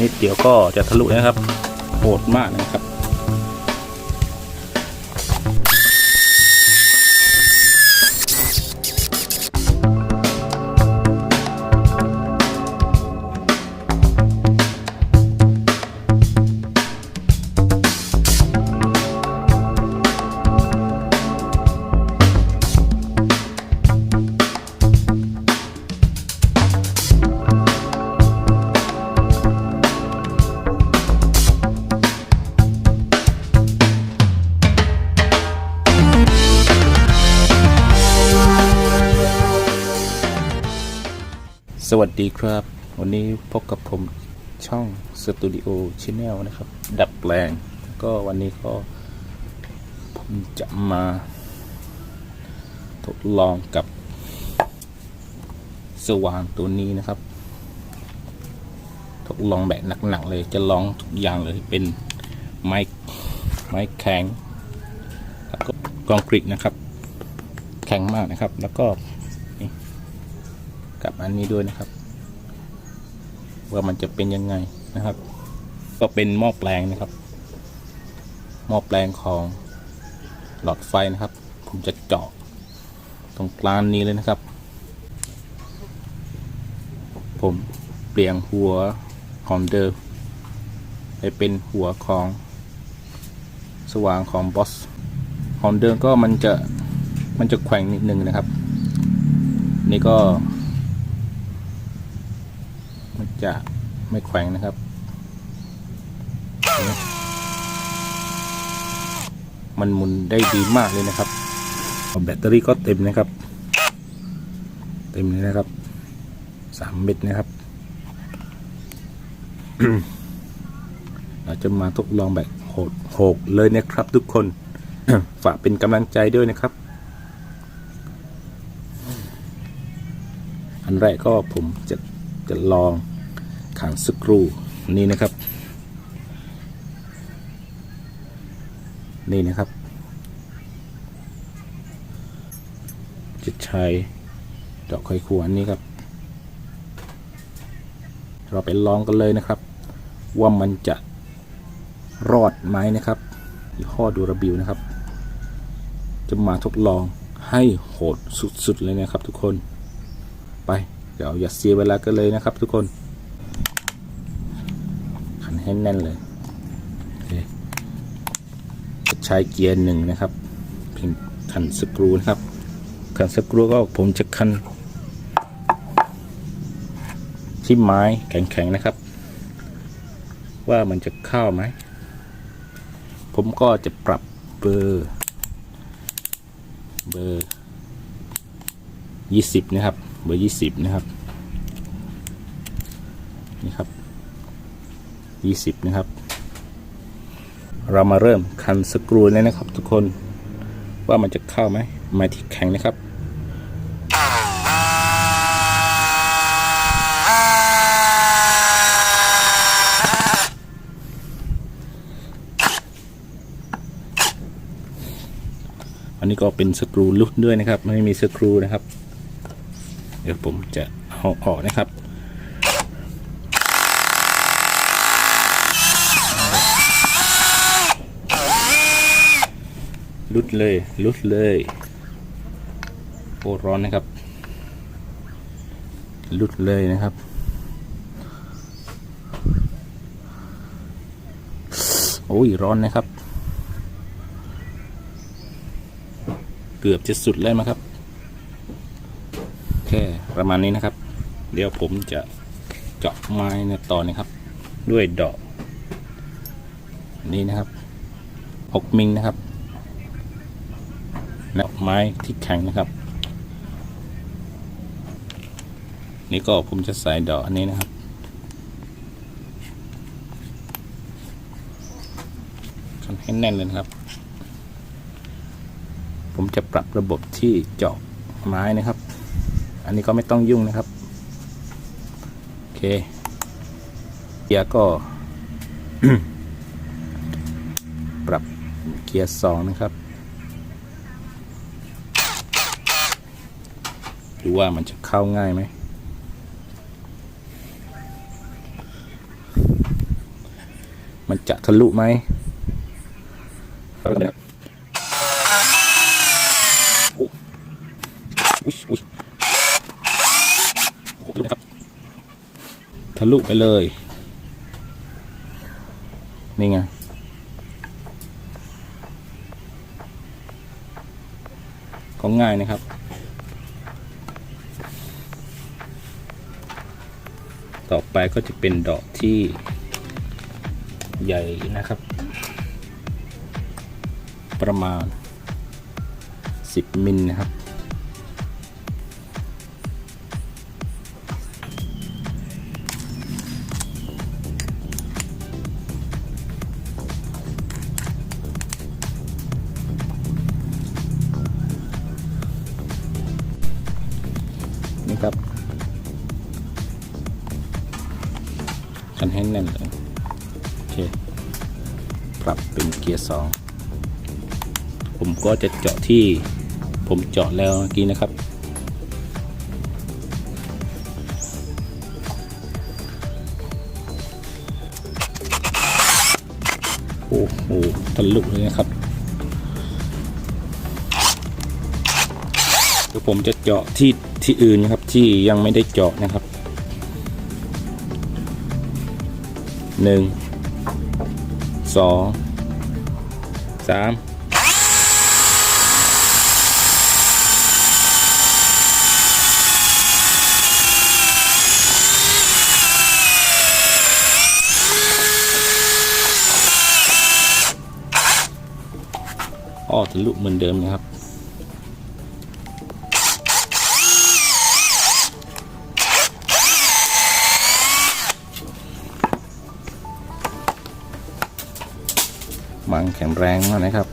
นิดเดียวก็จะทะลุนะครับโหดมากนะครับ สวัสดีครับ วันนี้พบกับผมช่องสตูดิโอชแนลนะครับ ดัดแปลง ก็วันนี้ก็ ผมจะมา ทดลองกับ สว่านตัวนี้นะครับ ทดลองแบบหนักๆเลยจะลองทุกอย่างเลยเป็นไม้ไม้แข็งแล้วก็กองกรีตนะครับ แข็งมากนะครับ แล้วก็ กับอันนี้ด้วยนะครับ ว่ามันจะเป็นยังไงนะครับ ก็เป็นหม้อแปลงนะครับหม้อแปลงของหลอดไฟนะครับ ผมจะเจาะตรงกลางนี้เลยนะครับ ผมเปลี่ยนหัวของเดิมให้เป็นหัวของสว่างของบอสของเดิมก็มันจะมันจะแขว่งนิดนึงนะครับ นี่ก็ จะไม่แขวงนะครับ มันหมุนได้ดีมากเลยนะครับแบตเตอรี่ก็เต็มนะครับ เต็มเลยนะครับสามเม็ดนะครับ เราจะมาทดลองแบบโหดโหกเลยนะครับทุกคน ฝากเป็นกำลังใจด้วยนะครับ อันแรกก็ผมจะจะลอง ขันสกรูนี่นะครับ นี่นะครับจะใช้ดอกไขควรนี่ครับ เราไปลองกันเลยนะครับ ว่ามันจะรอดไหมนะครับยี่ห้อดูระบิวนะครับ จะมาทดลองให้โหดสุดๆเลยนะครับทุกคนไป เดี๋ยวอย่าเสียเวลากันเลยนะครับทุกคน ให้แน่นเลยจะใช้เกียร์หนึ่งนะครับเพียงขันสกรูนะครับ ขันสกรูก็ผมจะขันที่ไม้แข็งๆนะครับ ว่ามันจะเข้าไหม ผมก็จะปรับเบอร์เบอร์ยี่สิบนะครับ เบอร์ยี่สิบนะครับ นี่ครับ ยี่สิบนะครับ เรามาเริ่มคันสกรูเลยนะครับ ทุกคนว่ามันจะเข้าไหมม้ที่แข็งนะครับอันนี้ก็เป็นสกรูลุดด้วยนะครับ ไม่มีสกรูนะครับ เดี๋ยวผมจะเอาออกนะครับ ลุดเลย ลุดเลยโอ้ร้อนนะครับ ลุดเลยนะครับ โอ้ยร้อนนะครับ เกือบจะสุดแล้วนะครับ แค่ประมาณนี้นะครับ เดี๋ยวผมจะเจาะไม้ในตอนนี้ครับ ด้วยดอก นี้นะครับหกมิลนะครับ และไม้ที่แข็งนะครับ นี่ก็ผมจะใส่ดอกอันนี้นะครับ ทำให้แน่นเลยนะครับ ผมจะปรับระบบที่เจาะไม้นะครับ อันนี้ก็ไม่ต้องยุ่งนะครับ โอเคเกียร์ก็ ปรับเกียร์สองนะครับ ดูว่ามันจะเข้าง่ายไหม มันจะทะลุไหมอุ๊ยอุ๊ยโอ้โหครับทะลุไปเลย นี่ไงก็ง่ายนะครับ ต่อไปก็จะเป็นดอกที่ใหญ่นะครับ ประมาณ 10 มิลนะครับ นี่ครับ กันให้แน่นเลย โอเค ปรับเป็นเกียร์สองผมก็จะเจาะที่ผมเจาะแล้วเมื่อกี้นะครับ โอ้โหทะลุเลยนะครับเดี๋ยวผมจะเจาะที่ที่อื่นนะครับที่ยังไม่ได้เจาะนะครับ หนึ่งสองสามอ้อทะลุเหมือนเดิมนะครับ มังแข็งแรงมากนะครับ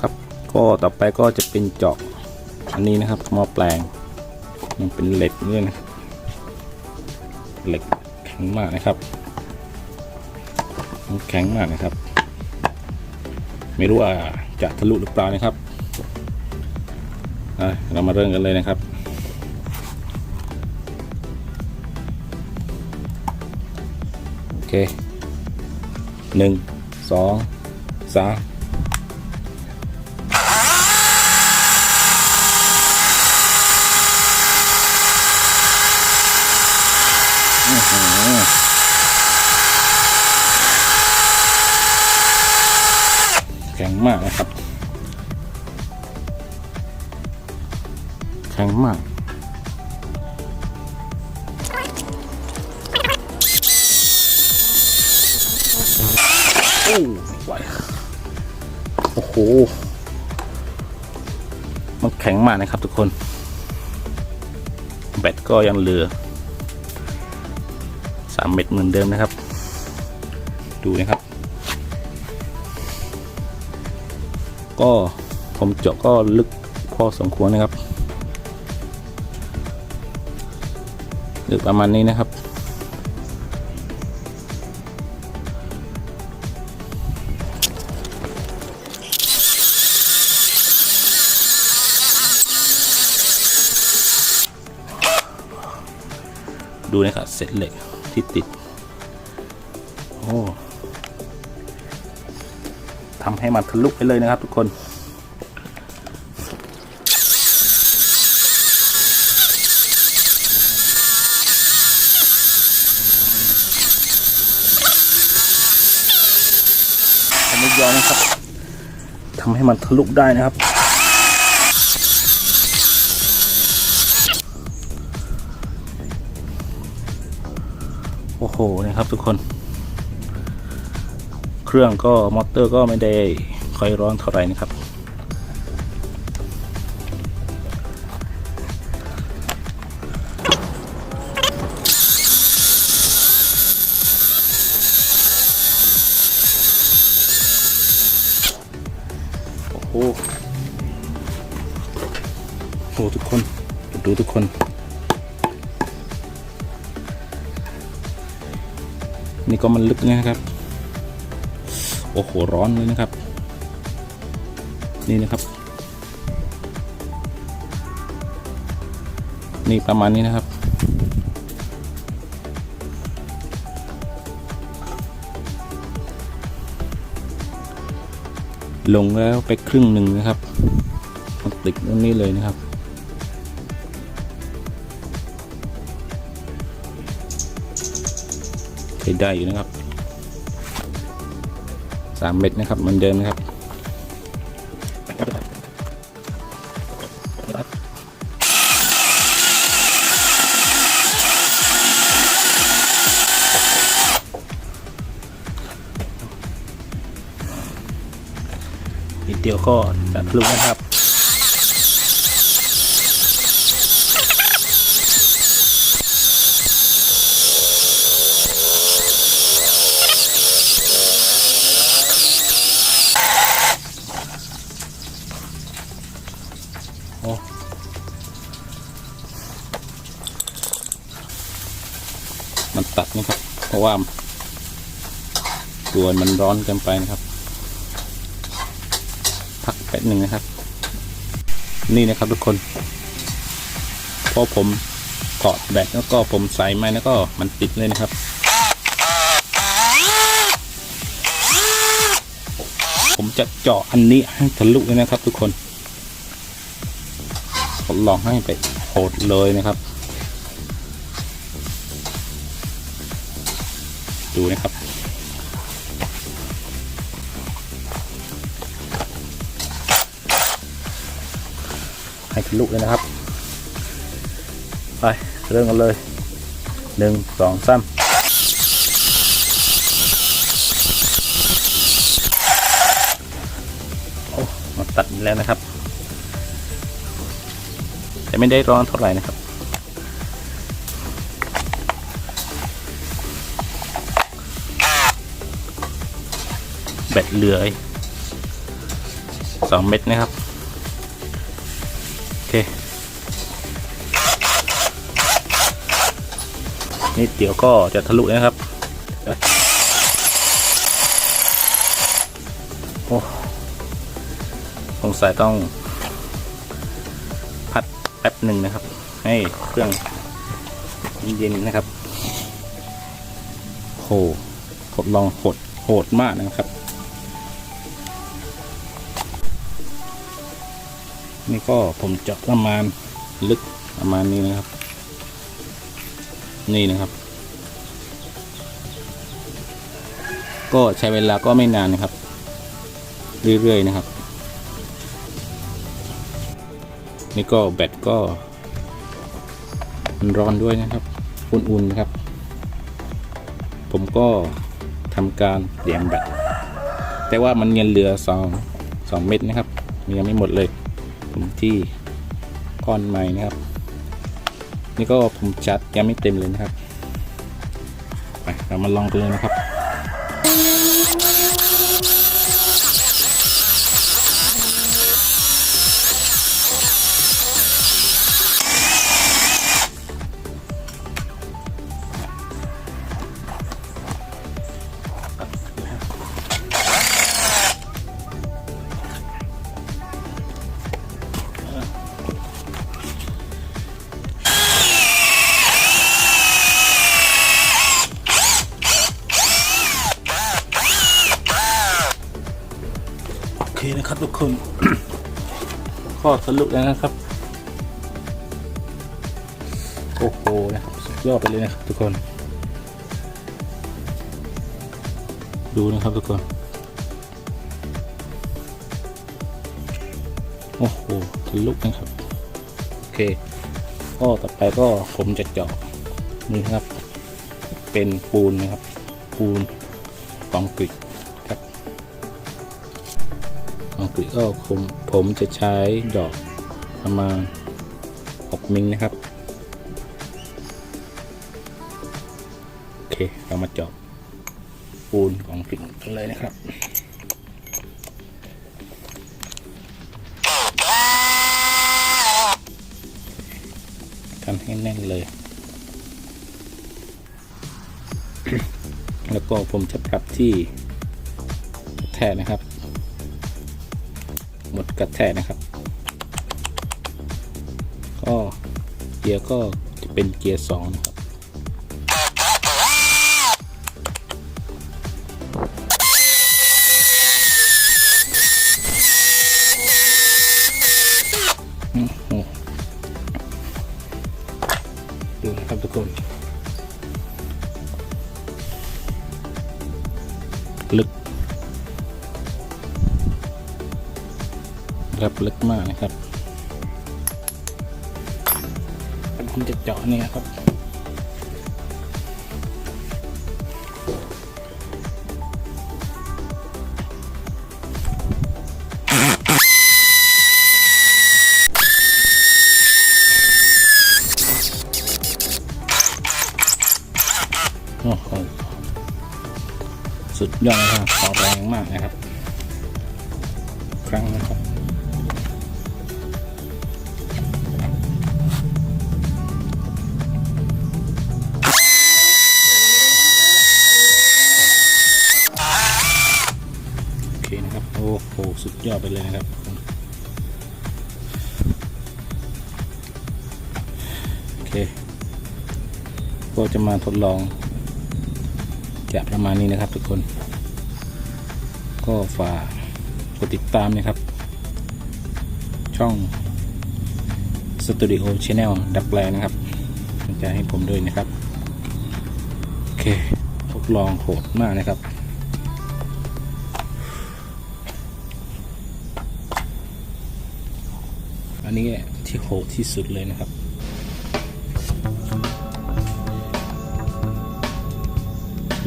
ครับก็ต่อไปก็จะเป็นเจาะอันนี้นะครับหม้อแปลงมันเป็นเหล็กเนี่ยนะเหล็กแข็งมากนะครับแข็งมากนะครับ ไม่รู้ว่าจะทะลุหรือเปล่านะครับเรามาเริ่มกันเลยนะครับโอเคหนึ่งสอง สามอื้อหือแข็งมากนะครับ แข็งมากโอ้ โอ้โห มันแข็งมากนะครับทุกคน แบตก็ยังเหลือสามเม็ดเหมือนเดิมนะครับ ดูนะครับ ก็ผมเจาะก็ลึกพอสมควรนะครับลึกประมาณนี้นะครับ ดูนะครับเศษเหล็กที่ติด โอ้ทำให้มันทะลุไปเลยนะครับทุกคนไม่ยอมนะครับทำให้มันทะลุได้นะครับ อ้โหนะครับทุกคน เครื่องก็มอเตอร์ก็ไม่ได้ค่อยร้อนเท่าไหร่นะครับ นี่ก็มันลึกนะครับ โอ้โหร้อนเลยนะครับ นี่นะครับ นี่ประมาณนี้นะครับ ลงแล้วไปครึ่งหนึ่งนะครับติดตรงนี้เลยนะครับ ช้ได้อยู่นะครับสามเม็ดนะครับเหมือนเดิมนะครับนิดเดียวก็จะทะลุนะครับ ว่าตัวมันร้อนเกินไปนะครับ พักแป๊บหนึ่งนะครับ นี่นะครับทุกคนพอผมถอดแบตแล้วก็ผมใส่ไม้แล้วก็มันติดเลยนะครับผมจะเจาะอันนี้ให้ทะลุเลยนะครับทุกคนผมลองให้ไปโหดเลยนะครับ ดูนะครับ ให้ทะลุเลยนะครับ ไป เริ่มกันเลยหนึ่งสองสามโอ้มาตัดแล้วนะครับ แต่ไม่ได้ร้อนเท่าไหร่นะครับ บตเหลือสองเม็ดนะครับ โอเค นี่เดี๋ยวก็จะทะลุนะครับ โอ้สงสัยต้อง พัดแป๊บหนึ่งนะครับ ให้เครื่องเย็นๆนะครับโหทดลองโหดโหดมากนะครับ นี่ก็ผมเจาะประมาณลึกประมาณนี้นะครับ นี่นะครับ ก็ใช้เวลาก็ไม่นานนะครับ เรื่อยๆนะครับ นี่ก็แบตก็มันร้อนด้วยนะครับ อุ่นๆนะครับ ผมก็ทำการเปลี่ยนแบตแต่ว่ามันยังเหลือสองสองเม็ดนะครับ มันยังไม่หมดเลย ผมที่ก้อนใหม่นะครับ นี่ก็ผมจัดยังไม่เต็มเลยนะครับ ไปเรามาลองกันเลยนะครับ ข้อสรุปแล้วนะครับ โอ้โหนะครับสุดยอดไปเลยนะครับทุกคน ดูนะครับทุกคน โอ้โหทะลุนะครับ โอเคก็ต่อไปก็ผมจะเจาะนี่นะครับ เป็นปูนนะครับ ปูนคอนกรีต คอนกรีตก็ผมผมจะใช้ดอกประมาณ6มิลนะครับ โอเค เรามาเจาะปูนของกรีตกันเลยนะครับทำให้แน่นเลย แล้วก็ผมจะปรับที่แทกนะครับ กัดกระแทกนะครับ ก็เกียร์ก็จะเป็นเกียร์สองนะครับ รับลึกมากนะครับผมจะเจาะนี่ครับโอ้โหสุดยอดนะครับขอแรงมากนะครับ เลยนะครับ โอเค ก็จะมาทดลองจะประมาณนี้นะครับทุกคน ก็ฝากกดติดตามนะครับ ช่อง Studio Channel ดับแปลนะครับจะให้ผมด้วยนะครับ โอเค ทดลองโหดมากนะครับ นี้ที่โหดที่สุดเลยนะครับ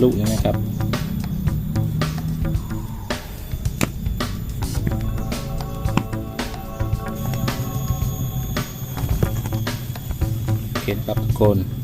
ลูกนี้นะครับโอเคนะครับทุกคน